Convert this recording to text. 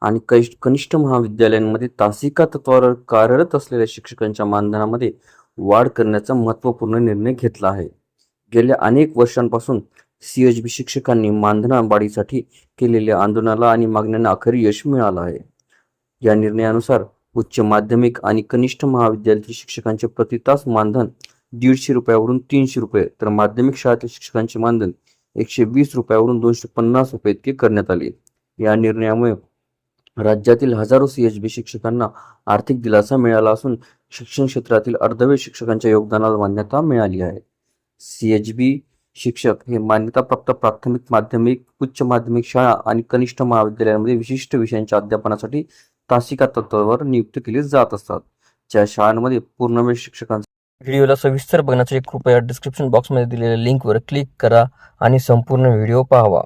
आणि कैश- कनिष्ठ महाविद्यालयांमध्ये तासिका तत्वावर कार्यरत असलेल्या शिक्षकांच्या मानधनामध्ये वाढ करण्याचा महत्त्वपूर्ण निर्णय घेतला आहे. गेल्या अनेक वर्षांपासून सी एच बी शिक्षकांनी मानधनावाढीसाठी केलेल्या आंदोलनाला आणि मागण्यांना अखेर यश मिळालं आहे. या निर्णयानुसार उच्च माध्यमिक आणि कनिष्ठ महाविद्यालयातील शिक्षकांचे प्रति तास मानधन दीडशे रुपयावरून तीनशे रुपये तर माध्यमिक शाळेतील शिक्षकांचे मानधन एकशे वीस रुपयावरून दोनशे पन्नास रुपये इतके करण्यात आले. या निर्णयामुळे राज्यातील हजारो सीएचबी शिक्षकांना आर्थिक दिलासा मिळाला असून शिक्षण क्षेत्रातील अर्धवेळ शिक्षकांच्या योगदानाला मान्यता मिळाली आहे. सीएचबी शिक्षक हे मान्यताप्राप्त प्राथमिक माध्यमिक उच्च माध्यमिक शाळा आणि कनिष्ठ महाविद्यालयांमध्ये विशिष्ट विषयांच्या अध्यापनासाठी तासिका तत्वावर नियुक्त केले जात असतात. ज्या शाळांमध्ये पूर्णवेळ शिक्षकांचा व्हिडिओला सविस्तर बघण्यासाठी कृपया डिस्क्रिप्शन बॉक्समध्ये दिलेल्या लिंकवर क्लिक करा आणि संपूर्ण व्हिडिओ पाहावा.